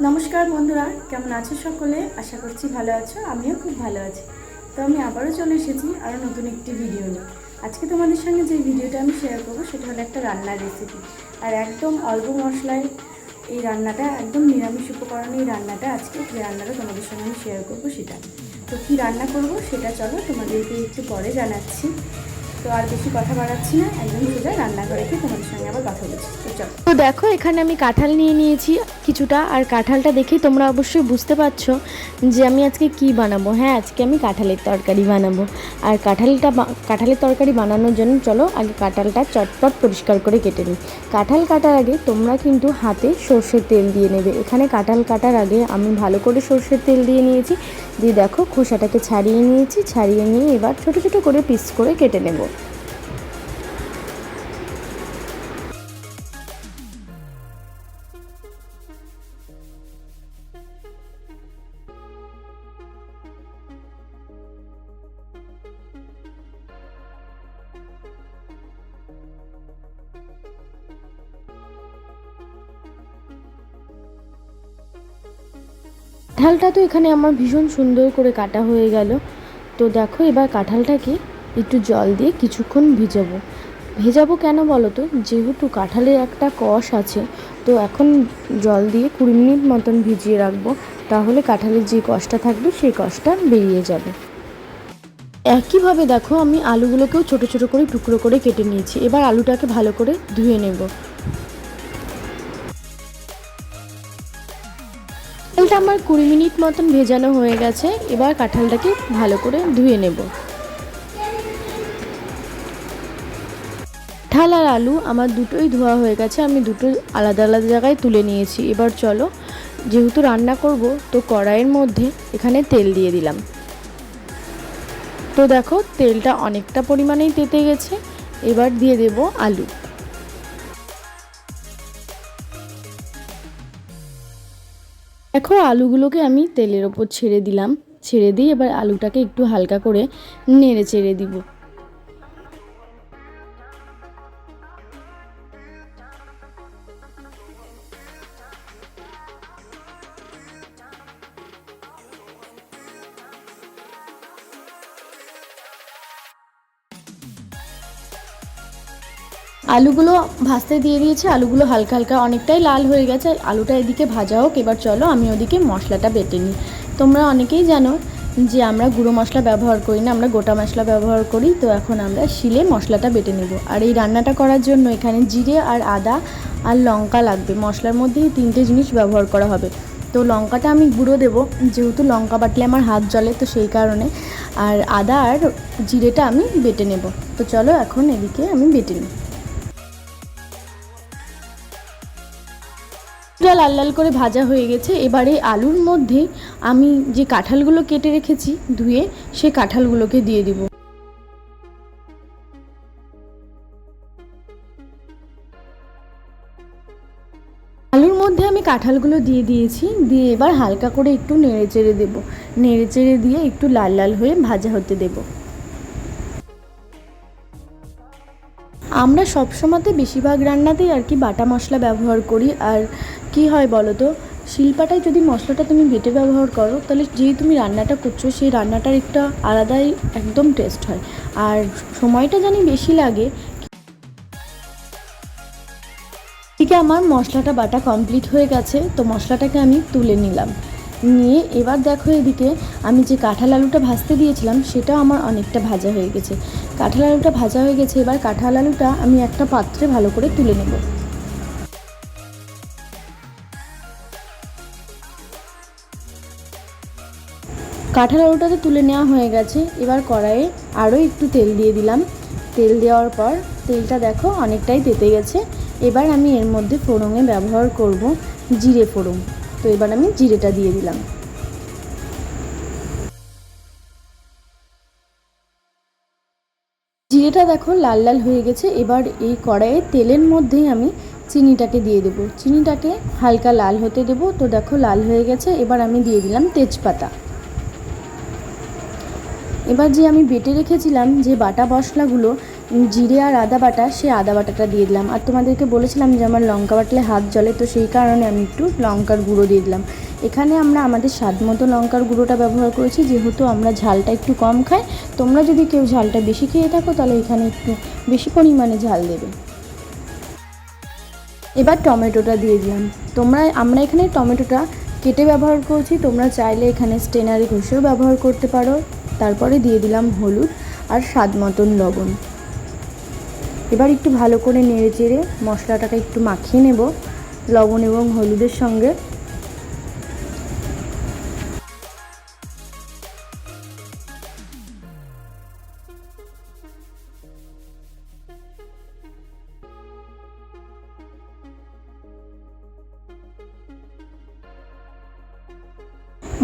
নমস্কার বন্ধুরা, কেমন আছো সকলে? আশা করছি ভালো আছো, আমিও খুব ভালো আছি। তো আমি আবারও চলে এসেছি আরও নতুন একটি ভিডিও নিয়ে। আজকে তোমাদের সঙ্গে যে ভিডিওটা আমি শেয়ার করব, সেটা হলো একটা রান্নার রেসিপি আর একদম অল্প মশলায় এই রান্নাটা, একদম নিরামিষ উপকরণে এই রান্নাটা আজকে, যে রান্নাটা তোমাদের সঙ্গে আমি শেয়ার করব সেটা। তো কী রান্না করব, সেটা চলো তোমাদেরকে একটু পরে জানাচ্ছি। তো দেখো, এখানে আমি কাঁঠাল নিয়ে নিয়েছি কিছুটা, আর কাঁঠালটা দেখেই তোমরা অবশ্যই বুঝতে পারছ যে আমি আজকে কি বানাবো। হ্যাঁ আজকে আমি কাঁঠালের তরকারি বানাবো। আর কাঁঠালটা কাঁঠালের তরকারি বানানোর জন্য চলো আগে কাঁঠালটা চটপট পরিষ্কার করে কেটে নিই। কাঁঠাল কাটার আগে তোমরা কিন্তু হাতে সর্ষের তেল দিয়ে নেবে। এখানে কাঁঠাল কাটার আগে আমি ভালো করে সর্ষের তেল দিয়ে নিয়েছি। দিয়ে দেখো, খোসাটাকে ছাড়িয়ে নিয়েছি। ছাড়িয়ে নিয়ে এবার ছোট ছোট করে পিস করে কেটে নেব। কাঁঠালটা তো এখানে আমার ভীষণ সুন্দর করে কাটা হয়ে গেল। তো দেখো এবার কাঁঠালটাকে একটু জল দিয়ে কিছুক্ষণ ভিজাবো। ভেজাবো কেন বলো তো যেহেতু কাঁঠালের একটা কষ আছে, তো এখন জল দিয়ে কুড়ি মিনিট মতন ভিজিয়ে রাখব। তাহলে কাঁঠালের যে কষটা থাকবে, সেই কষটা বেরিয়ে যাবে। একইভাবে দেখো আমি আলুগুলোকেও ছোট ছোট করে টুকরো করে কেটে নিয়েছি। এবার আলুটাকে ভালো করে ধুয়ে নেব। কাঁঠালটা আমার কুড়ি মিনিট মতন ভেজানো হয়ে গেছে। এবার কাঁঠালটাকে ভালো করে ধুয়ে নেব। কাঁঠাল আর আলু আমার দুটোই ধোয়া হয়ে গেছে। আমি দুটো আলাদা আলাদা জায়গায় তুলে নিয়েছি। এবার চলো, যেহেতু রান্না করব, তো কড়াইয়ের মধ্যে এখানে তেল দিয়ে দিলাম। তো দেখো, তেলটা অনেকটা পরিমাণেই তেতে গেছে। এবার দিয়ে দেব আলু। দেখো, আলুগুলোকে আমি তেলের ওপর ছেড়ে দিলাম। ছেড়ে দিয়ে এবার আলুটাকে একটু হালকা করে নেড়ে চেড়ে দিব। আলুগুলো ভাজতে দিয়ে দিয়েছি। আলুগুলো হালকা হালকা অনেকটাই লাল হয়ে গেছে। আলুটা এদিকে ভাজা হোক, এবার চলো আমি ওদিকে মশলাটা বেটে নিই। তোমরা অনেকেই জানো যে আমরা গুঁড়ো মশলা ব্যবহার করি না, আমরা গোটা মশলা ব্যবহার করি। তো এখন আমরা শিলে মশলাটা বেটে নেব। আর এই রান্নাটা করার জন্য এখানে জিরে আর আদা আর লঙ্কা লাগবে। মশলার মধ্যেই তিনটে জিনিস ব্যবহার করা হবে। তো লঙ্কাটা আমি গুঁড়ো দেবো, যেহেতু লঙ্কা বাটলে আমার হাত জ্বলে, তো সেই কারণে। আর আদা আর জিরেটা আমি বেটে নেব। তো চলো এখন এদিকে আমি বেটে নিই। লাল লাল করে ভাজা হয়ে গেছে। এবারে আলুর মধ্যে আমি যে কাঁঠালগুলো কেটে রেখেছি ধুয়ে, সে কাঁঠালগুলোকে দিয়ে দিব। আলুর মধ্যে আমি কাঁঠালগুলো দিয়ে দিয়েছি। দিয়ে এবার হালকা করে একটু নেড়ে চেড়ে দেবো। নেড়ে চেড়ে দিয়ে একটু লাল লাল হয়ে ভাজা হতে দেবো। আমরা সবসময়তে বেশিরভাগ রান্নাতেই আর কি বাটা মশলা ব্যবহার করি। আর কি হয় বলো তো শিলপাটায় যদি মশলাটা তুমি বেটে ব্যবহার করো, তাহলে যেই তুমি রান্নাটা করছ, সেই রান্নাটার একটা আলাদাই একদম টেস্ট হয়। আর সময়টা জানি বেশি লাগে। ঠিক আমার মশলাটা বাটা কমপ্লিট হয়ে গেছে, তো মশলাটাকে আমি তুলে নিলাম। নিয়ে এবার দেখো এদিকে আমি যে কাঁঠাল আলুটা ভাজতে দিয়েছিলাম, সেটাও আমার অনেকটা ভাজা হয়ে গেছে। কাঁঠাল আলুটা ভাজা হয়ে গেছে, এবার কাঁঠাল আলুটা আমি একটা পাত্রে ভালো করে তুলে নেব। কাঁঠাল আলুটাকে তুলে নেওয়া হয়ে গেছে, এবার কড়াইয়ে আরও একটু তেল দিয়ে দিলাম। তেল দেওয়ার পর তেলটা দেখো অনেকটাই তেতে গেছে। এবার আমি এর মধ্যে ফোড়ঙে ব্যবহার করব জিরে ফোড়ন। তো এবার আমি জিরেটা দিয়ে দিলাম। জিরেটা দেখো লাল লাল হয়ে গেছে, এবার এই কড়াইয়ে তেলের মধ্যেই আমি চিনিটাকে দিয়ে দেব। চিনিটাকে হালকা লাল হতে দেবো। তো দেখো লাল হয়ে গেছে, এবার আমি দিয়ে দিলাম তেজপাতা। এবার যে আমি বেটে রেখেছিলাম যে বাটা মশলাগুলো জিরে আর আদা বাটা সেই আদা বাটাটা দিয়ে দিলাম। আর তোমাদেরকে বলেছিলাম যে আমার লঙ্কা বাটলে হাত জ্বলে, তো সেই কারণে আমি একটু লঙ্কার গুঁড়ো দিয়ে দিলাম। এখানে আমরা আমাদের স্বাদ মতো লঙ্কার গুঁড়োটা ব্যবহার করেছি, যেহেতু আমরা ঝালটা একটু কম খাই। তোমরা যদি কেউ ঝালটা বেশি খেয়ে থাকো, তাহলে এখানে একটু বেশি পরিমাণে ঝাল দেবে। এবার টমেটোটা দিয়ে দিলাম। তোমরা, আমরা এখানে টমেটোটা কেটে ব্যবহার করছি, তোমরা চাইলে এখানে স্টেনারি ঘষেও ব্যবহার করতে পারো। তারপরে দিয়ে দিলাম হলুদ আর স্বাদ মতন লবণ। এবার একটু ভালো করে নেড়ে চেড়ে মশলাটাকে একটু মাখিয়ে নেব, লবণ এবং হলুদের সঙ্গে।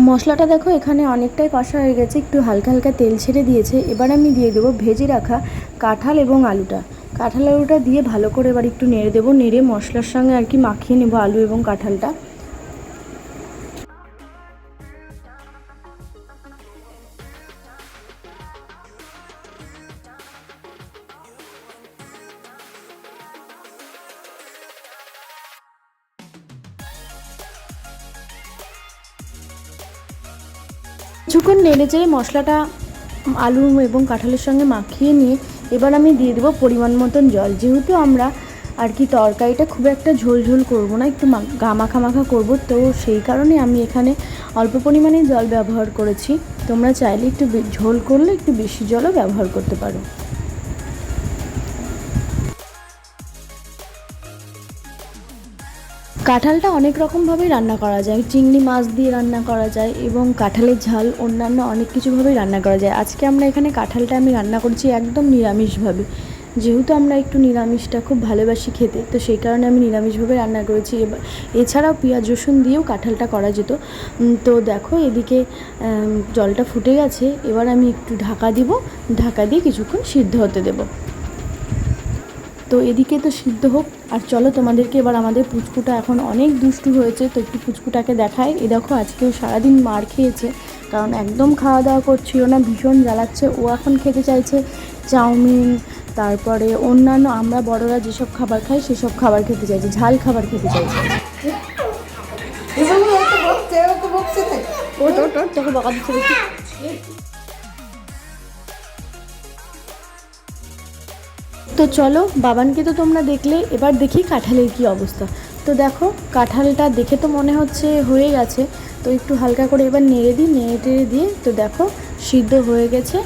মশলাটা দেখো, এখানে অনেকটাই কষা হয়ে গেছে। একটু হালকা হালকা তেল ছেড়ে দিয়েছে। এবার আমি দিয়ে দেবো ভেজে রাখা কাঁঠাল এবং আলুটা। কাঁঠাল আলুটা দিয়ে ভালো করে এবার একটু নেড়ে দেবো। নেড়ে মশলার সঙ্গে আর কি মাখিয়ে নেব আলু এবং কাঁঠালটা। কিছুক্ষণ নেড়ে চেড়ে মশলাটা আলু এবং কাঁঠালের সঙ্গে মাখিয়ে নিয়ে এবার আমি দিয়ে দেবো পরিমাণ মতন জল। যেহেতু আমরা আর কি তরকারিটা খুব একটা ঝোল ঝোল করব না, একটু মা- গামাখা মাখা করব, তো সেই কারণে আমি এখানে অল্প পরিমাণে জল ব্যবহার করেছি। তোমরা চাইলে একটু ঝোল করলে একটু বেশি জলও ব্যবহার করতে পারো। কাঁঠালটা অনেক রকমভাবেই রান্না করা যায়। চিংড়ি মাছ দিয়ে রান্না করা যায় এবং কাঁঠালের ঝাল অন্যান্য অনেক কিছুভাবেই রান্না করা যায়। আজকে আমরা এখানে কাঁঠালটা আমি রান্না করছি একদম নিরামিষভাবে। যেহেতু আমরা একটু নিরামিষটা খুব ভালোবাসি খেতে, তো সেই কারণে আমি নিরামিষভাবে রান্না করেছি। এবার এছাড়াও পেঁয়াজ, রসুন দিয়েও কাঁঠালটা করা যেত। তো দেখো এদিকে জলটা ফুটে গেছে। এবার আমি একটু ঢাকা দিব। ঢাকা দিয়ে কিছুক্ষণ সিদ্ধ হতে দেবো। তো এদিকে তো সিদ্ধ হোক আর চলো তোমাদেরকে এবার আমাদের পুচকুটা এখন অনেক দুষ্টু হয়েছে তো একটু পুচকুটাকে দেখায় এ দেখো আজকেও সারাদিন মার খেয়েছে কারণ একদম খাওয়া দাওয়া করছিল না ভীষণ জ্বালাচ্ছে। ও এখন খেতে চাইছে চাউমিন তারপরে অন্যান্য আমরা বড়রা যেসব খাবার খাই সেসব খাবার খেতে চাইছে ঝাল খাবার খেতে চাইছে। ও তোকে বকা দিচ্ছে তো চলো, বাবানকে তো তোমরা দেখলে, এবার দেখি কাঁঠালের কি অবস্থা। তো দেখো, কাঁঠালটা দেখে তো মনে হচ্ছে হয়ে গেছে। তো একটু হালকা করে এবার নেড়ে দিই, নেড়ে টেড়ে দিয়ে তো দেখো, সিদ্ধ হয়ে গেছে।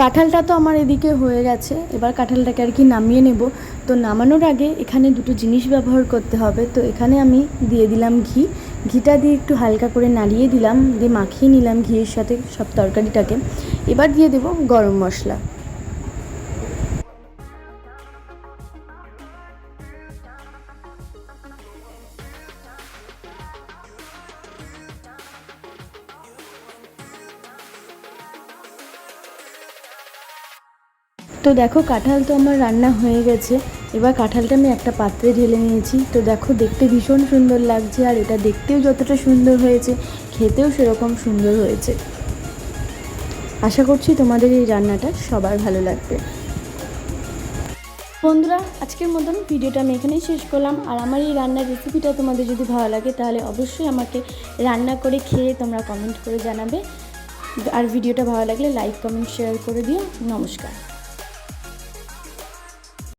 কাঁঠালটা তো আমার এদিকে হয়ে গেছে, এবার কাঁঠালটাকে আর কি নামিয়ে নেব। তো নামানোর আগে এখানে দুটো জিনিস ব্যবহার করতে হবে। তো এখানে আমি দিয়ে দিলাম ঘি। ঘিটা দিয়ে একটু হালকা করে নাড়িয়ে দিলাম, দিয়ে মাখিয়ে নিলাম ঘিয়ের সাথে সব তরকারিটাকে। এবার দিয়ে দেব গরম মশলা। তো দেখো, কাঁঠাল তো আমার রান্না হয়ে গেছে। এবার কাঁঠালটা আমি একটা পাত্রে ঢেলে নিয়েছি। তো দেখো, দেখতে ভীষণ সুন্দর লাগছে, আর এটা দেখতেও যতটা সুন্দর হয়েছে, খেতেও সেরকম সুন্দর হয়েছে। আশা করছি তোমাদের এই রান্নাটা সবার ভালো লাগবে। বন্ধুরা, আজকের মতন ভিডিওটা আমি এখানেই শেষ করলাম। আর আমার এই রান্নার রেসিপিটা তোমাদের যদি ভালো লাগে, তাহলে অবশ্যই আমাকে রান্না করে খেয়ে তোমরা কমেন্ট করে জানাবে। আর ভিডিওটা ভালো লাগলে লাইক কমেন্ট শেয়ার করে দিও। নমস্কার।